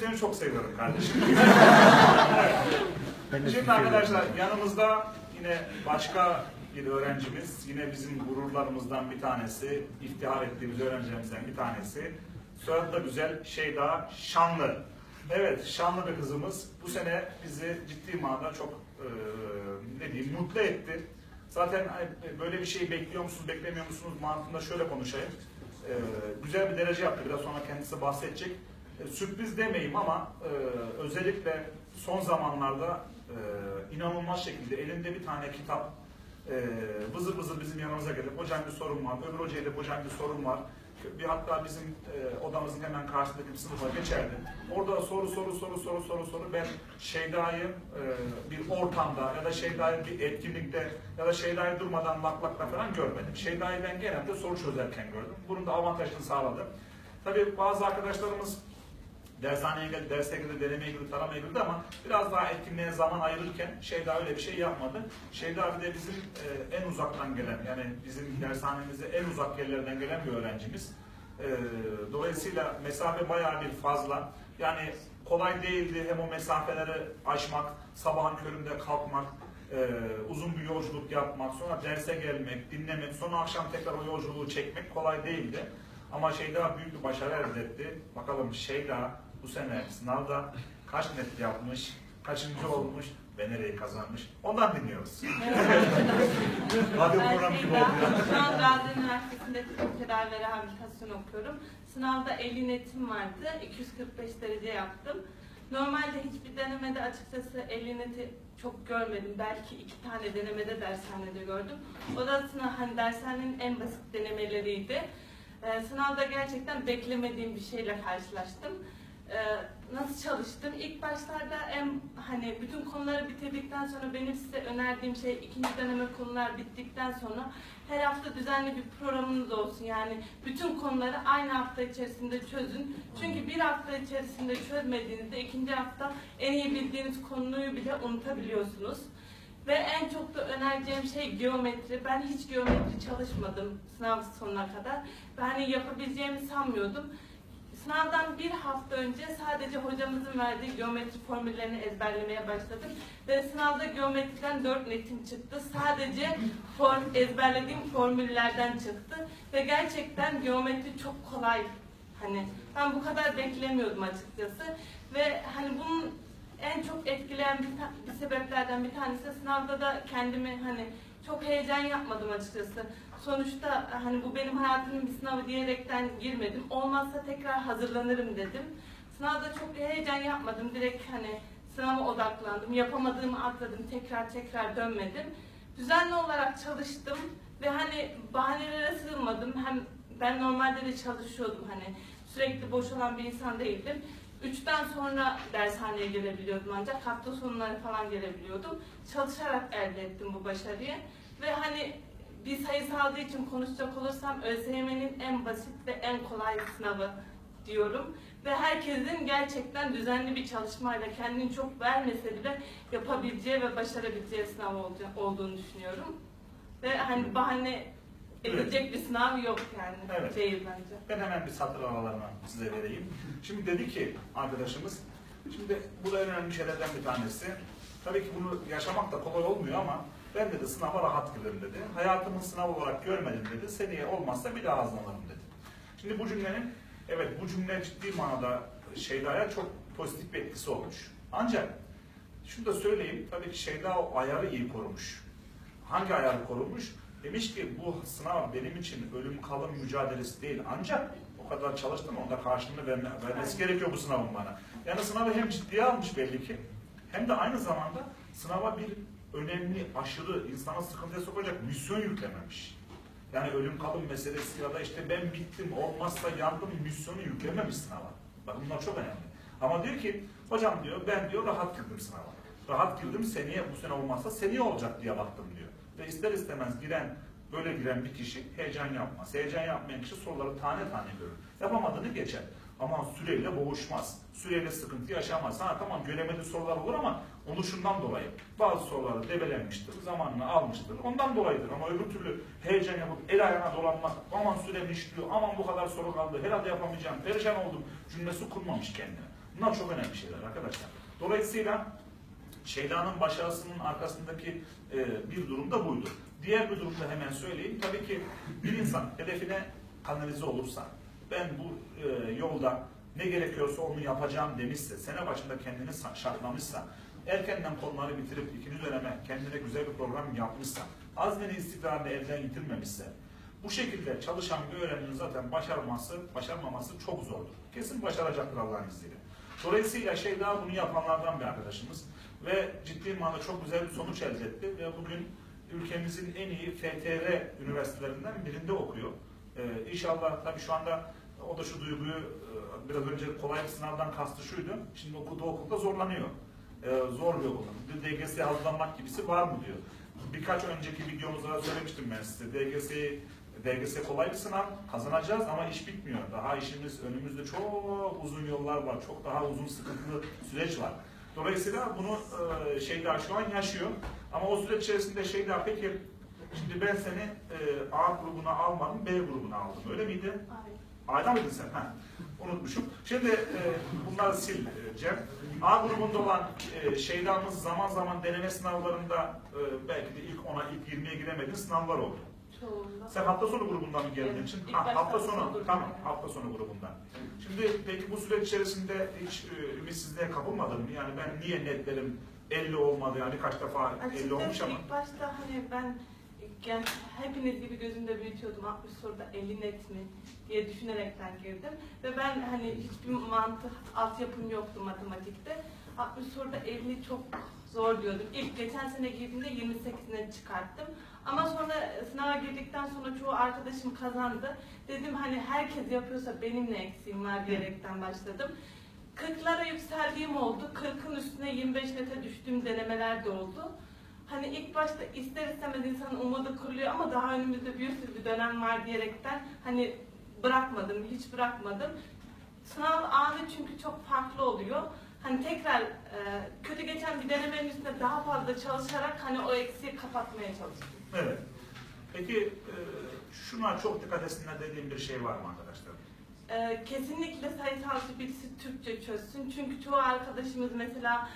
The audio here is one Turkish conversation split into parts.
Seni çok seviyorum kardeşim. Evet. Şimdi arkadaşlar yanımızda yine başka bir öğrencimiz, yine bizim gururlarımızdan bir tanesi, iftihar ettiğimiz öğrencilerimizden bir tanesi. Soyadı da güzel, Şeyda Şanlı. Evet, şanlı bir kızımız. Bu sene bizi ciddi manada çok e, ne diyeyim, mutlu etti. Zaten hani böyle bir şey bekliyor musunuz, beklemiyor musunuz mantığında şöyle konuşayım. E, güzel bir derece yaptı, biraz sonra kendisi bahsedecek. E, sürpriz demeyeyim ama e, özellikle son zamanlarda e, inanılmaz şekilde elinde bir tane kitap e, vızır vızır bizim yanımıza gelip hocam bir sorun var, öbür hocaya da hocam bir sorun var. Bir hatta bizim e, odamızın hemen karşısındaki bir sınıfa geçerdi. Orada soru soru soru soru soru soru ben Şeyda'yı e, bir ortamda ya da Şeyda'yı bir etkinlikte ya da Şeyda'yı durmadan laklakta falan görmedim. Şeyda'yı ben genelde soru çözerken gördüm. Bunun da avantajını sağladı. Tabii bazı arkadaşlarımız dershaneye geldi, derse girdi, denemeye girdi, taramaya girdi ama biraz daha etkinliğe zaman ayırırken Şeyda öyle bir şey yapmadı. Şeyda bir de bizim e, en uzaktan gelen, yani bizim dershanemize en uzak yerlerden gelen bir öğrencimiz. E, dolayısıyla mesafe bayağı bir fazla. Yani kolay değildi hem o mesafeleri aşmak, sabahın köründe kalkmak, e, uzun bir yolculuk yapmak, sonra derse gelmek, dinlemek, sonra akşam tekrar o yolculuğu çekmek kolay değildi. Ama Şeyda büyük bir başarı elde etti. Bakalım Şeyda bu sene sınavda kaç net yapmış, kaçıncı olmuş ve nereyi kazanmış. Ondan dinliyoruz. Radyo programı gibi oldu şu an Gazi Üniversitesi'nde tıp tedavi ve rehabilitasyon okuyorum. Sınavda 50 netim vardı. 245 derece yaptım. Normalde hiçbir denemede açıkçası 50 neti çok görmedim. Belki iki tane denemede dershanede gördüm. O da sınav, hani dershanenin en basit denemeleriydi. Ee, sınavda gerçekten beklemediğim bir şeyle karşılaştım. Ee, nasıl çalıştım? İlk başlarda en hani bütün konuları bitirdikten sonra benim size önerdiğim şey ikinci deneme konular bittikten sonra her hafta düzenli bir programınız olsun. Yani bütün konuları aynı hafta içerisinde çözün. Çünkü bir hafta içerisinde çözmediğinizde ikinci hafta en iyi bildiğiniz konuyu bile unutabiliyorsunuz. Ve en çok da önereceğim şey geometri. Ben hiç geometri çalışmadım sınav sonuna kadar. Ve hani yapabileceğimi sanmıyordum. Sınavdan bir hafta önce sadece hocamızın verdiği geometri formüllerini ezberlemeye başladım. Ve sınavda geometriden 4 netim çıktı. Sadece form, ezberlediğim formüllerden çıktı. Ve gerçekten geometri çok kolay. Hani ben bu kadar beklemiyordum açıkçası. Ve hani bunun en çok etkileyen bir, bir sebeplerden bir tanesi sınavda da kendimi hani çok heyecan yapmadım açıkçası. Sonuçta hani bu benim hayatımın bir sınavı diyerekten girmedim. Olmazsa tekrar hazırlanırım dedim. Sınavda çok heyecan yapmadım. Direkt hani sınava odaklandım. Yapamadığımı atladım. Tekrar tekrar dönmedim. Düzenli olarak çalıştım ve hani bahanelere sığmadım. Hem ben normalde de çalışıyordum hani sürekli boş olan bir insan değildim. Üçten sonra dershaneye gelebiliyordum ancak hafta sonları falan gelebiliyordum. Çalışarak elde ettim bu başarıyı. Ve hani bir sayısalcı için konuşacak olursam ÖSYM'nin en basit ve en kolay sınavı diyorum. Ve herkesin gerçekten düzenli bir çalışmayla kendini çok vermese bile yapabileceği ve başarabileceği sınav olduğunu düşünüyorum. Ve hani bahane edilecek bir sınav yok yani. Evet. Değil bence. Ben hemen bir satır aralarını size vereyim. Şimdi dedi ki arkadaşımız, şimdi bu da en önemli şeylerden bir tanesi. Tabii ki bunu yaşamak da kolay olmuyor ama ben dedi sınava rahat girerim dedi. Hayatımın sınav olarak görmedim dedi. Seneye olmazsa bir daha hazırlanırım dedi. Şimdi bu cümlenin, evet bu cümle ciddi manada Şeyda'ya çok pozitif bir etkisi olmuş. Ancak şunu da söyleyeyim, tabii ki Şeyda o ayarı iyi korumuş. Hangi ayarı korumuş? Demiş ki bu sınav benim için ölüm kalım mücadelesi değil ancak o kadar çalıştım onda karşılığını verme, vermesi gerekiyor bu sınavın bana. Yani sınavı hem ciddiye almış belli ki hem de aynı zamanda sınava bir önemli, aşırı, insana sıkıntıya sokacak misyon yüklememiş. Yani ölüm kalım meselesi ya da işte ben bittim olmazsa yandım misyonu yüklememiş sınava. Bakın bunlar çok önemli. Ama diyor ki hocam diyor ben diyor rahat girdim sınava. Rahat girdim seneye bu sene olmazsa seneye olacak diye baktım diyor. Ve ister istemez giren böyle giren bir kişi heyecan yapmaz. Heyecan yapmayan kişi soruları tane tane görür. Yapamadığını geçer. Ama süreyle boğuşmaz. Süreyle sıkıntı yaşamaz. Ha tamam göremediği sorular olur ama onu şundan dolayı. Bazı soruları debelenmiştir, zamanını almıştır. Ondan dolayıdır ama öbür türlü heyecan yapıp el ayağına dolanmak, aman sürem işliyor, aman bu kadar soru kaldı, herhalde yapamayacağım, perişan oldum cümlesi kurmamış kendine. Bunlar çok önemli şeyler arkadaşlar. Dolayısıyla Şeyda'nın başarısının arkasındaki e, bir durum da buydu. Diğer bir durumda hemen söyleyeyim. Tabii ki bir insan hedefine kanalize olursa, ben bu e, yolda ne gerekiyorsa onu yapacağım demişse, sene başında kendini sa- şartlamışsa, erkenden konuları bitirip ikinci döneme kendine güzel bir program yapmışsa, azmini istikrarını elden yitirmemişse, bu şekilde çalışan bir öğrencinin zaten başarması, başarmaması çok zordur. Kesin başaracaktır Allah'ın izniyle. Dolayısıyla şey daha bunu yapanlardan bir arkadaşımız ve ciddi manada çok güzel bir sonuç elde etti ve bugün ülkemizin en iyi FTR üniversitelerinden birinde okuyor. Ee, inşallah tabii şu anda o da şu duyguyu e, biraz önce kolay bir sınavdan kastı şuydu. Şimdi okuduğu okulda zorlanıyor. Zor bir okul. Bir DGS'ye hazırlanmak gibisi var mı diyor. Birkaç önceki videomuzda da söylemiştim ben size. DGS DGS kolay bir sınav kazanacağız ama iş bitmiyor. Daha işimiz önümüzde çok uzun yollar var. Çok daha uzun sıkıntılı süreç var. Dolayısıyla bunu e, Şeyda şu an yaşıyor. Ama o süreç içerisinde Şeyda peki şimdi ben seni e, A grubuna almadım, B grubuna aldım. Öyle miydi? Ay. A'da mıydın sen? Ha, unutmuşum. Şimdi e, bunları sil e, Cem. A grubunda olan e, Şeyda'mız zaman zaman deneme sınavlarında e, belki de ilk 10'a, ilk 20'ye giremediğin sınavlar oldu. Çoğunda. Sen hafta sonu grubundan mı geldin Evet, Ha, hafta sonu, tamam, hafta sonu grubundan. Şimdi peki bu süreç içerisinde hiç e, ümitsizliğe kapılmadın mı? Yani ben niye netlerim 50 olmadı yani kaç defa 50 olmuş Açıkçası ama. ilk başta hani ben yani hepiniz gibi gözümde büyütüyordum 60 soruda 50 net mi diye düşünerekten girdim. Ve ben hani hiçbir mantık, altyapım yoktu matematikte. 60 soruda 50 çok zor diyordum. İlk geçen sene girdiğimde 28 net çıkarttım. Ama sonra sınava girdikten sonra çoğu arkadaşım kazandı. Dedim hani herkes yapıyorsa benim ne eksiğim var diyerekten başladım. 40'lara yükseldiğim oldu. 40'ın üstüne 25 nete düştüğüm denemeler de oldu. Hani ilk başta ister istemez insanın umudu kuruluyor ama daha önümüzde bir sürü bir dönem var diyerekten hani bırakmadım, hiç bırakmadım. Sınav anı çünkü çok farklı oluyor. Hani tekrar e, kötü geçen bir denemenin üstüne daha fazla çalışarak hani o eksiği kapatmaya çalıştım. Evet. Peki e, şuna çok dikkat etsinler dediğim bir şey var mı arkadaşlar? Ee, kesinlikle sayısalcı birisi Türkçe çözsün. Çünkü çoğu arkadaşımız mesela e,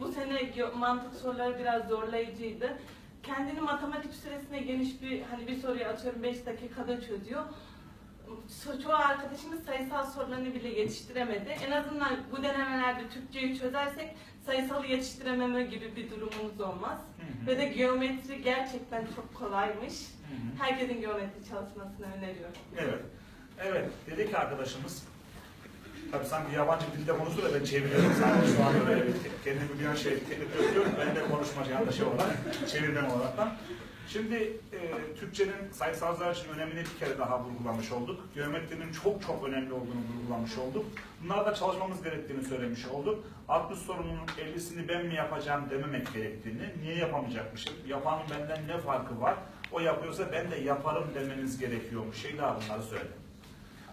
bu sene mantık soruları biraz zorlayıcıydı. Kendini matematik süresine geniş bir hani bir soruyu atıyorum 5 dakikada çözüyor. Çoğu arkadaşımız sayısal sorularını bile yetiştiremedi. En azından bu denemelerde Türkçeyi çözersek sayısalı yetiştirememe gibi bir durumumuz olmaz. Hı hı. Ve de geometri gerçekten çok kolaymış. Hı hı. Herkesin geometri çalışmasını öneriyorum. Evet. Evet. Dedi ki arkadaşımız Tabii sanki yabancı dilde konuştu da ben çeviriyorum sanki şu anda böyle bir kendimi bir şey yapıyorum. Ben de konuşmacı yandaşı olarak, çevirmen olaraktan. Şimdi e, Türkçenin sayısalcılar için önemini bir kere daha vurgulamış olduk. Geometrinin çok çok önemli olduğunu vurgulamış olduk. Bunlarda çalışmamız gerektiğini söylemiş olduk. 60 sorunun 50'sini ben mi yapacağım dememek gerektiğini, niye yapamayacakmışım, yapanın benden ne farkı var, o yapıyorsa ben de yaparım demeniz gerekiyormuş. Şey daha bunları söyledi.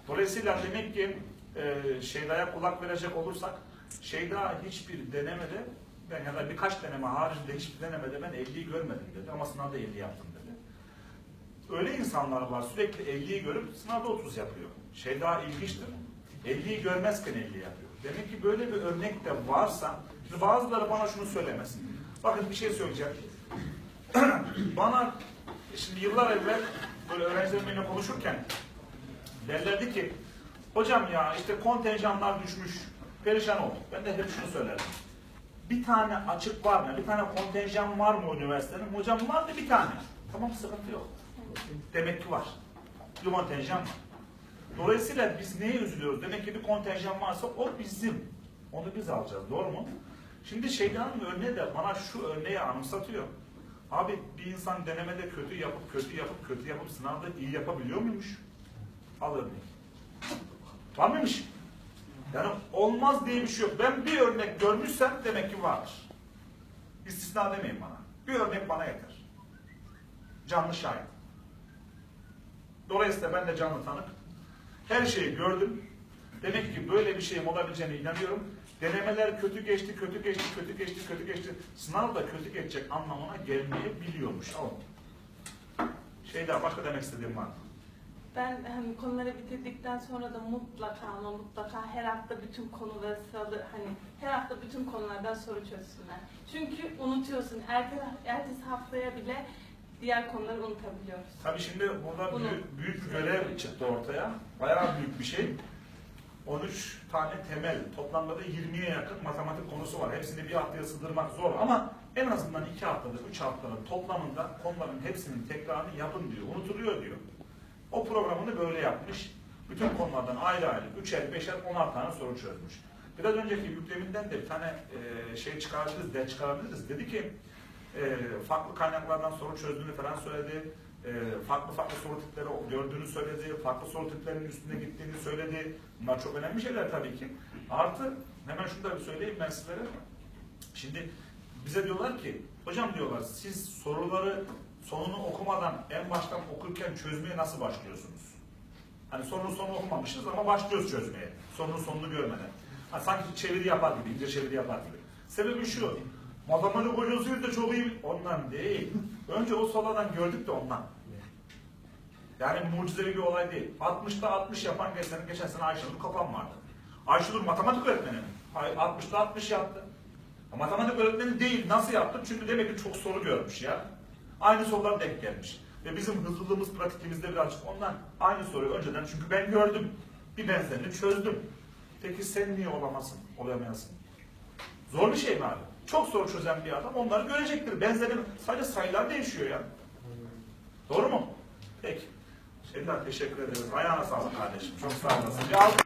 Dolayısıyla demek ki e, Şeyda'ya kulak verecek olursak Şeyda hiçbir denemede ben ya da birkaç deneme haricinde hiçbir denemede ben 50'yi görmedim dedi ama sınavda 50 yaptım dedi. Öyle insanlar var sürekli 50'yi görüp sınavda 30 yapıyor. Şeyda ilginçtir. 50'yi görmezken 50 yapıyor. Demek ki böyle bir örnek de varsa şimdi bazıları bana şunu söylemesin. Bakın bir şey söyleyeceğim. bana şimdi yıllar evvel böyle öğrencilerimle konuşurken derlerdi ki hocam ya işte kontenjanlar düşmüş perişan olduk. Ben de hep şunu söylerdim. Bir tane açık var mı? Bir tane kontenjan var mı üniversitenin? Hocam vardı bir tane. Tamam sıkıntı yok. Demek ki var. Bir kontenjan var. Dolayısıyla biz neye üzülüyoruz? Demek ki bir kontenjan varsa o bizim. Onu biz alacağız. Doğru mu? Şimdi şeytanın örneği de bana şu örneği anımsatıyor. Abi bir insan denemede kötü yapıp kötü yapıp kötü yapıp sınavda iyi yapabiliyor muymuş? Al örnek. Var mıymış? Yani olmaz diye bir şey yok. Ben bir örnek görmüşsem demek ki vardır. İstisna demeyin bana. Bir örnek bana yeter. Canlı şahit. Dolayısıyla ben de canlı tanık. Her şeyi gördüm. Demek ki böyle bir şeyin olabileceğine inanıyorum. Denemeler kötü geçti, kötü geçti, kötü geçti, kötü geçti. Sınav da kötü geçecek anlamına gelmeyebiliyormuş. Al. Şey daha başka demek istediğim var? Ben hani konuları bitirdikten sonra da mutlaka ama mutlaka her hafta bütün konuları sıralı hani her hafta bütün konulardan soru çözsünler. Çünkü unutuyorsun. Erte, ertesi haftaya bile diğer konuları unutabiliyoruz. Tabii şimdi burada Bunu- büyük, büyük görev çıktı ortaya. Bayağı büyük bir şey. 13 tane temel, toplamda da 20'ye yakın matematik konusu var. Hepsini bir haftaya sığdırmak zor ama en azından 2 haftada, 3 haftanın toplamında konuların hepsinin tekrarını yapın diyor. Unutuluyor diyor. O programını böyle yapmış. Bütün konulardan ayrı ayrı 3'er, 5'er, 10'ar tane soru çözmüş. Biraz önceki yükleminden de bir tane e, şey çıkarabiliriz, de çıkarabiliriz. Dedi ki e, farklı kaynaklardan soru çözdüğünü falan söyledi. E, farklı farklı soru tipleri gördüğünü söyledi. Farklı soru tiplerinin üstüne gittiğini söyledi. Bunlar çok önemli şeyler tabii ki. Artı hemen şunu da bir söyleyeyim ben sizlere. Şimdi bize diyorlar ki hocam diyorlar siz soruları sonunu okumadan en baştan okurken çözmeye nasıl başlıyorsunuz? Hani sorunun sonunu okumamışız ama başlıyoruz çözmeye. Sorunun sonunu görmeden. Ha, sanki çeviri yapar gibi, ince çeviri yapar gibi. Sebebi şu, matematik hocasıyız da çok iyi. Ondan değil. Önce o soladan gördük de ondan. Yani mucizevi bir olay değil. 60'ta 60 yapan geçen, geçen sene Ayşenur Kapan vardı. Ayşenur matematik öğretmeni mi? Hayır, 60'ta 60 yaptı. Ya Matematik öğretmeni değil. Nasıl yaptı? Çünkü demek ki çok soru görmüş ya. Aynı sorular denk gelmiş. Ve bizim hızlılığımız pratikimizde birazcık ondan aynı soruyu önceden çünkü ben gördüm. Bir benzerini çözdüm. Peki sen niye olamazsın, olamayasın? Zor bir şey mi abi? Çok soru çözen bir adam onları görecektir. Benzeri sadece sayılar değişiyor ya. Doğru mu? Peki. Şeyler teşekkür ederiz. Ayağına sağlık kardeşim. Çok sağ olasın.